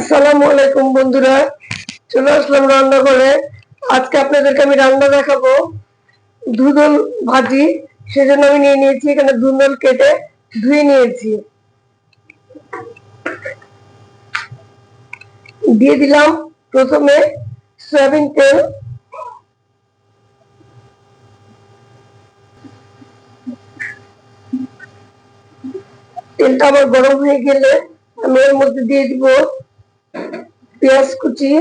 আসসালামু আলাইকুম বন্ধুরা। চলে আসলাম রান্না করে আজকে আপনাদেরকে আমি রান্না দেখাবো ধুদল ভাজি। সেজন্য আমি নিয়ে নিয়েছি, এখানে ধুন্দল কেটে ধুয়ে নিয়েছি। দিয়ে দিলাম প্রথমে সয়াবিন তেল। তেলটা আবার গরম হয়ে গেলে আমি এর মধ্যে দিয়ে দিব পেঁয়াজ কুচি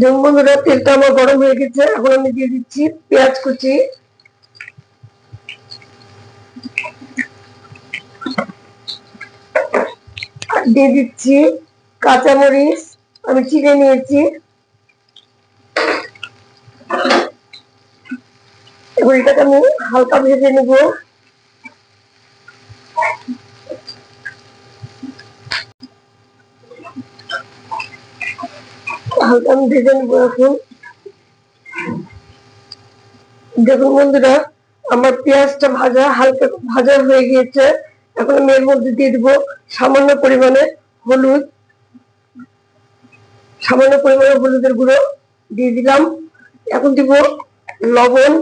যেমন বন্ধুরা তেলটা আমার গরম হয়ে গেছে, এখন আমি দিয়ে দিচ্ছি পেঁয়াজ কুচি। দিয়ে দিচ্ছি কাঁচামরিচ, আমি চিড়ে নিয়েছি। এবার এটাকে আমি হালকা ভেজে নেব। দেখুন বন্ধুরা, আমার পেঁয়াজটা ভাজা, হালকা ভাজা হয়ে গিয়েছে। এখন আমি এর মধ্যে দিয়ে সামান্য পরিমাণে হলুদ। সামান্য পরিমাণে হলুদের গুঁড়ো দিয়ে দিলাম। এখন দিব লবণ।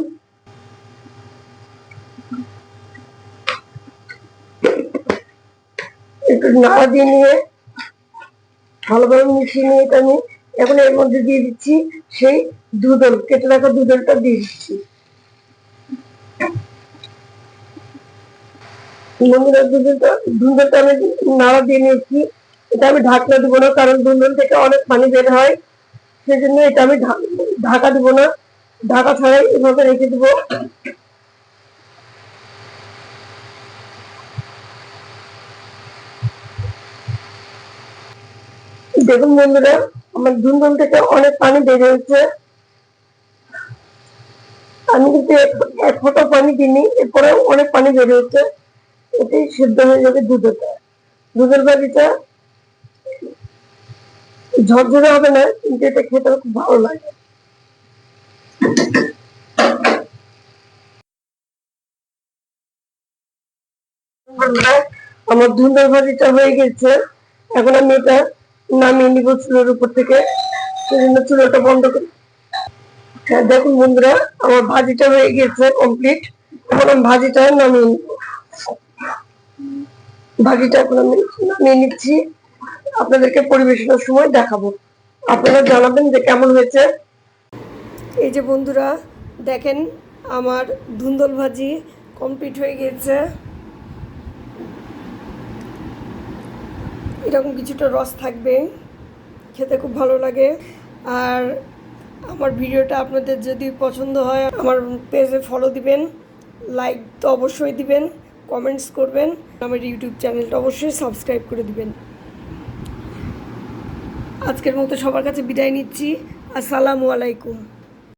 একটু নাড়া দিয়ে নিয়ে, ভালোভাবে মিশিয়ে নিয়ে আমি এখন এর মধ্যে দিয়ে দিচ্ছি সেই দুধল কেটে রাখা দুধলটা দিয়ে দিচ্ছি। আমি নাড়া দিয়ে নিয়েছি। এটা আমি ঢাকনা দিব না, কারণ থেকে অনেক পানি বের হয়। সেজন্য এটা আমি ঢাকা দিব না। ঢাকা ছাড়াই এভাবে রেখে দেবো। দেখুন বন্ধুরা আমার ধুমধাম থেকে অনেক পানি বের হয়েছে। আমি কিন্তু এক- ফোঁটা পানি দিইনি এরপরে অনেক পানি বের হচ্ছে এটাই সিদ্ধ হয়ে যাবে দুধটা দুধের বাড়িটা ঝরঝরে হবে না, কিন্তু এটা খেতে খুব ভালো লাগে। আমার ধুন্দর ভাজিটা হয়ে গেছে। এখন আমি এটা নামিয়ে নিব চুলোর উপর থেকে। সেজন্য চুলোটা বন্ধ করি হ্যাঁ দেখুন বন্ধুরা, আমার ভাজিটা হয়ে গেছে কমপ্লিট এখন ভাজিটা নামিয়ে নিব। ভাজিটা এখন আমি নামিয়ে নিচ্ছি। আপনাদেরকে পরিবেশনের সময় দেখাবো। আপনারা জানাবেন যে কেমন হয়েছে। এই যে বন্ধুরা, দেখেন আমার ধুন্দল ভাজি কমপ্লিট হয়ে গেছে। এরকম কিছুটা রস থাকবে, খেতে খুব ভালো লাগে। আর আমার ভিডিওটা আপনাদের যদি পছন্দ হয়, আমার পেজে ফলো দিবেন লাইক তো অবশ্যই দিবেন কমেন্টস করবেন, আমার ইউটিউব চ্যানেলটা অবশ্যই সাবস্ক্রাইব করে দিবেন। আজকের মতো সবার কাছে বিদায় নিচ্ছি, আসসালামু আলাইকুম।